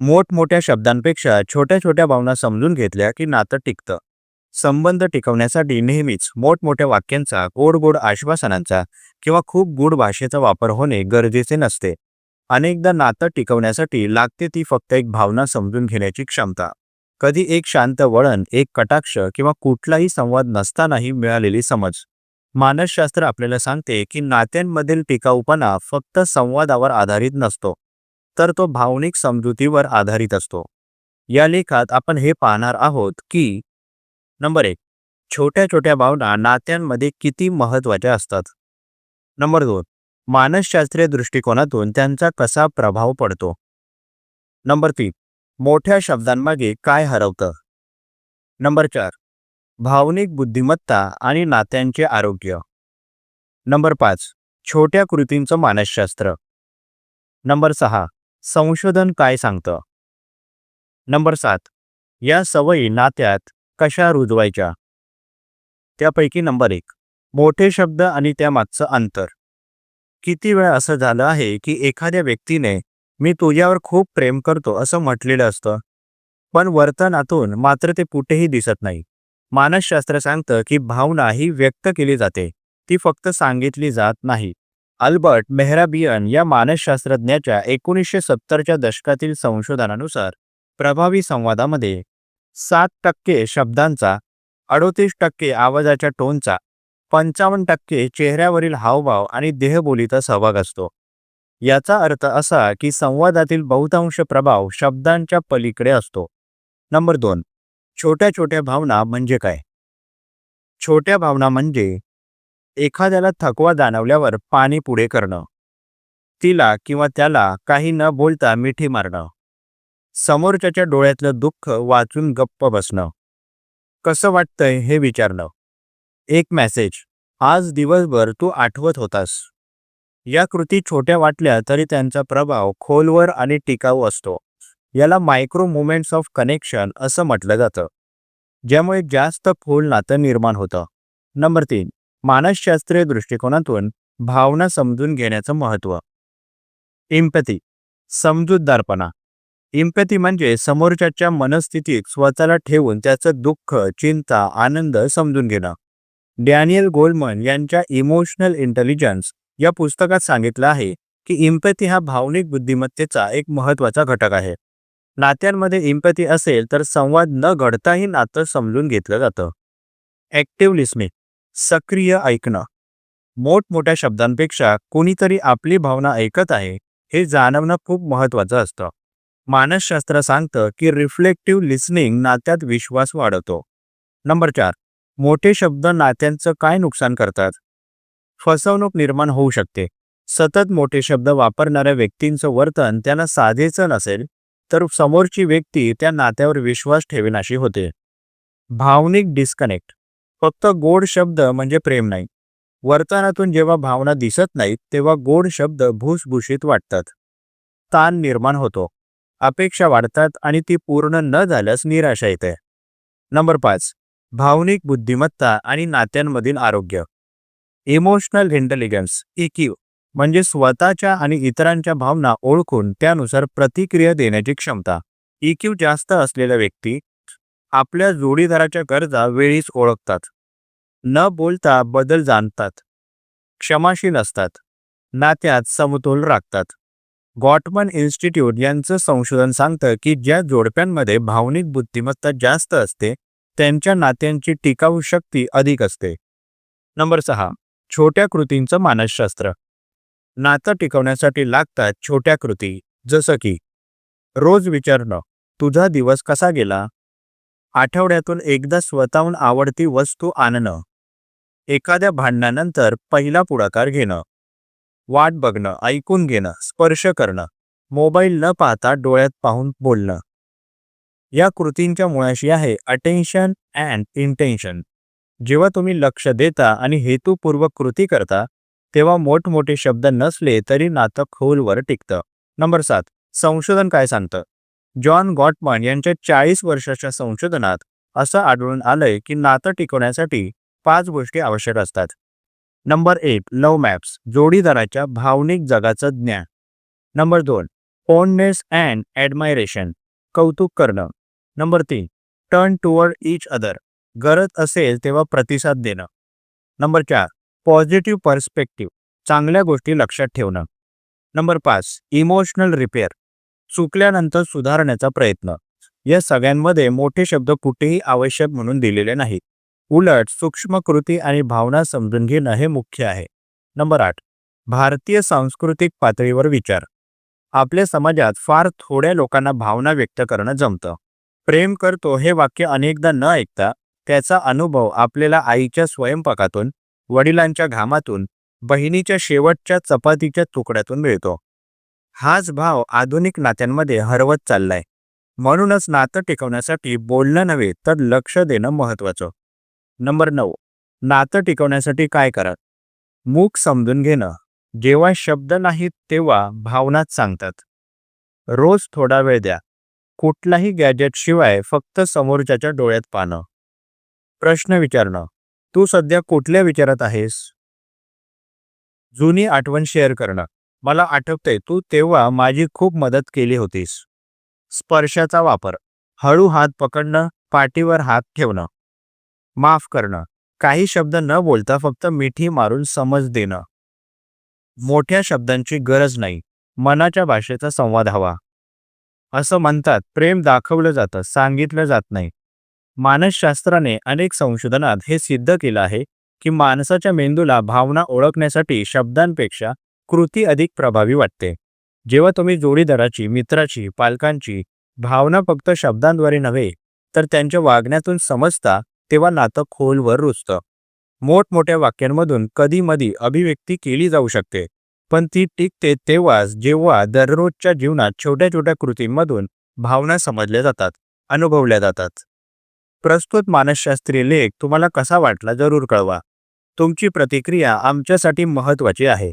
मोठमोठ्या शब्दांपेक्षा छोट्या छोट्या भावना समजून घेतल्या की नातं टिकतं. संबंध टिकवण्यासाठी नेहमीच मोठमोठ्या वाक्यांचा गोड गोड आश्वासनांचा किंवा खूप गूढ भाषेचा वापर होणे गरजेचे नसते. अनेकदा नातं टिकवण्यासाठी लागते ती फक्त एक भावना समजून घेण्याची क्षमता. कधी एक शांत वळण एक कटाक्ष किंवा कुठलाही संवाद नसतानाही मिळालेली समज. मानसशास्त्र आपल्याला सांगते की नात्यांमधील टिकाऊपणा फक्त संवादावर आधारित नसतो. तर तो भावनिक समजुतीवर आधारित असतो. या लेखात आपण हे पाहणार आहोत की नंबर एक छोट्या छोट्या भावना नात्यांमध्ये किती महत्त्वाच्या असतात. नंबर दोन मानसशास्त्रीय दृष्टिकोनातून त्यांचा कसा प्रभाव पडतो. नंबर तीन मोठ्या शब्दांमागे काय हरवतं. नंबर चार भावनिक बुद्धिमत्ता आणि नात्यांचे आरोग्य. नंबर पाच छोट्या कृतींचं मानसशास्त्र. नंबर सहा संशोधन काय सांगतं? नंबर सात. या सवयी नात्यात कशा रुजवायच्या? त्यापैकी नंबर एक. मोठे शब्द आणि त्यामागचं अंतर. किती वेळा असं झालं आहे की एखाद्या व्यक्तीने मी तुझ्यावर खूप प्रेम करतो असं म्हटलेलं असतं. पण वर्तनातून मात्र ते कुठेही दिसत नाही. मानसशास्त्र सांगतं की भावना ही व्यक्त केली जाते. ती फक्त सांगितली जात नाही. अल्बर्ट मेहराबियन या मानसशास्त्रज्ञाच्या एकोणीसशे सत्तरच्या दशकातील संशोधनानुसार प्रभावी संवादामध्ये सात टक्के शब्दांचा अडोतीस टक्के आवाजाच्या टोनचा पंचावन्न टक्के चेहऱ्यावरील हावभाव आणि देहबोलीचा सहभाग असतो. याचा अर्थ असा की संवादातील बहुतांश प्रभाव शब्दांच्या पलीकडे असतो. नंबर दोन छोट्या छोट्या भावना म्हणजे काय? छोट्या भावना म्हणजे एखाद्याला थकवा जाणवल्यावर पाणी पुढे करणं. तिला किंवा त्याला काही न बोलता मिठी मारणं. समोरच्याच्या डोळ्यातलं दुःख वाचून गप्प बसणं. कसं वाटतंय हे विचारणं. एक मेसेज आज दिवसभर तू आठवत होतास. या कृती छोट्या वाटल्या तरी त्यांचा प्रभाव खोलवर आणि टिकाऊ असतो. याला मायक्रो मुमेंट्स ऑफ कनेक्शन असं म्हटलं जातं. ज्यामुळे जास्त खोल नातं निर्माण होतं. नंबर तीन मानसशास्त्रीय दृष्टिकोनातून भावना समजून घेण्याचं महत्त्व. इम्पॅथी समजूतदारपणा. इम्पॅथी म्हणजे समोरच्याच्या मनस्थितीत स्वतःला ठेवून त्याचं दुःख चिंता आनंद समजून घेणं. डॅनियल गोल्डमन यांच्या इमोशनल इंटेलिजन्स या पुस्तकात सांगितलं आहे की इम्पॅथी हा भावनिक बुद्धिमत्तेचा एक महत्त्वाचा घटक आहे. नात्यांमध्ये इम्पॅथी असेल तर संवाद न घडताही नातं समजून घेतलं जातं. ॲक्टिव्ह लिसनिंग सक्रिय ऐकणं. मोठमोठ्या शब्दांपेक्षा कोणीतरी आपली भावना ऐकत आहे हे जाणवणं खूप महत्त्वाचं असतं. मानसशास्त्र सांगतं की रिफ्लेक्टिव्ह लिसनिंग नात्यात विश्वास वाढवतो. नंबर चार मोठे शब्द नात्यांचं काय नुकसान करतात? फसवणूक निर्माण होऊ शकते. सतत मोठे शब्द वापरणाऱ्या व्यक्तींचं वर्तन त्यांना साधेचं नसेल तर समोरची व्यक्ती त्या नात्यावर विश्वास ठेवेनाशी होते. भावनिक डिस्कनेक्ट फक्त गोड शब्द म्हणजे प्रेम नाही. वर्तनातून जेव्हा भावना दिसत नाहीत तेव्हा गोड शब्द भूसभूषित वाटतात. ताण निर्माण होतो. अपेक्षा वाढतात आणि ती पूर्ण न झाल्यास निराशा येते. नंबर पाच. भावनिक बुद्धिमत्ता आणि नात्यांमधील आरोग्य. इमोशनल इंटेलिजन्स इक्यू म्हणजे स्वतःच्या आणि इतरांच्या भावना ओळखून त्यानुसार प्रतिक्रिया देण्याची क्षमता. इक्यू जास्त असलेल्या व्यक्ती आपल्या जोडीदाराच्या गरजा वेळीच ओळखतात. न बोलता बदल जाणतात. क्षमाशील असतात. नात्यात समतोल राखतात. गॉटमन इन्स्टिट्यूट यांचं संशोधन सांगतं की ज्या जोडप्यांमध्ये भावनिक बुद्धिमत्ता जास्त असते त्यांच्या नात्यांची टिकाऊ शक्ती अधिक असते. नंबर सहा. छोट्या कृतींचं मानसशास्त्र. नातं टिकवण्यासाठी लागतात छोट्या कृती जसं की रोज विचारणं तुझा दिवस कसा गेला? आठवड्यातून एकदा स्वतःहून आवडती वस्तू आणणं. एखाद्या भांडणानंतर पहिला पुढाकार घेणं. वाट बघणं ऐकून घेणं स्पर्श करणं मोबाईल न पाहता डोळ्यात पाहून बोलणं. या कृतींच्या मुळाशी आहे अटेन्शन अँड इंटेन्शन जेव्हा तुम्ही लक्ष देता आणि हेतूपूर्वक कृती करता तेव्हा मोठमोठे शब्द नसले तरी नातं खोलवर टिकतं. नंबर सात संशोधन काय सांगतं? जॉन गॉटमन यांच्या चाळीस वर्षाच्या संशोधनात असं आढळून आलंय की नातं टिकवण्यासाठी पाच गोष्टी आवश्यक असतात. नंबर एक लव मॅप्स जोडीदाराच्या भावनिक जगाचं ज्ञान. नंबर दोन ओननेस अँड ॲडमायरेशन कौतुक करणं. नंबर तीन टर्न टुवर्ड इच अदर गरज असेल तेव्हा प्रतिसाद देणं. नंबर चार पॉझिटिव्ह पर्स्पेक्टिव्ह चांगल्या गोष्टी लक्षात ठेवणं. नंबर पाच इमोशनल रिपेअर चुकल्यानंतर सुधारण्याचा प्रयत्न. या सगळ्यांमध्ये मोठे शब्द कुठेही आवश्यक म्हणून दिलेले नाहीत. उलट सूक्ष्म कृती आणि भावना समजून घेणं हे मुख्य आहे. नंबर आठ. भारतीय सांस्कृतिक पातळीवर विचार. आपल्या समाजात फार थोड्या लोकांना भावना व्यक्त करणं जमतं. प्रेम करतो हे वाक्य अनेकदा न ऐकता त्याचा अनुभव आपल्याला आईच्या स्वयंपाकातून वडिलांच्या घामातून बहिणीच्या शेवटच्या चपातीच्या तुकड्यातून मिळतो. हाच भाव आधुनिक नात्यांमध्ये हरवत चाललाय. म्हणूनच नातं टिकवण्यासाठी बोलणं नव्हे तर लक्ष देणं महत्वाचं नंबर नऊ. नातं टिकवण्यासाठी काय करा? मूक समजून घेणं. जेव्हा शब्द नाहीत तेव्हा भावनाच सांगतात. रोज थोडा वेळ द्या. कुठलाही गॅजेटशिवाय फक्त समोरच्याच्या डोळ्यात पाहणं. प्रश्न विचारणं. तू सध्या कुठल्या विचारात आहेस? जुनी आठवण शेअर करणं. मला आठवतंय तू तेव्हा माझी खूप मदत केली होतीस. स्पर्शाचा वापर. हळू हात पकडणं पाठीवर हात ठेवणं. माफ करणं. काही शब्द न बोलता फक्त मिठी मारून समज देणं. मोठ्या शब्दांची गरज नाही. मनाच्या भाषेचा संवाद हवा. असं म्हणतात प्रेम दाखवलं जातं सांगितलं जात नाही. मानसशास्त्राने अनेक संशोधनात हे सिद्ध केलं आहे की माणसाच्या मेंदूला भावना ओळखण्यासाठी शब्दांपेक्षा कृती अधिक प्रभावी वाटते. जेव्हा तुम्ही जोडीदाराची मित्राची पालकांची भावना फक्त शब्दांद्वारे नव्हे तर त्यांच्या वागण्यातून समजता तेव्हा नातं खोलवर रुजतं. मोठमोठ्या वाक्यांमधून कधी मधी अभिव्यक्ती केली जाऊ शकते पण ती टिकते तेव्हाच जेव्हा दररोजच्या जीवनात छोट्या छोट्या कृतींमधून भावना समजल्या जातात अनुभवल्या जातात. प्रस्तुत मानसशास्त्रीय लेख तुम्हाला कसा वाटला जरूर कळवा. तुमची प्रतिक्रिया आमच्यासाठी महत्त्वाची आहे.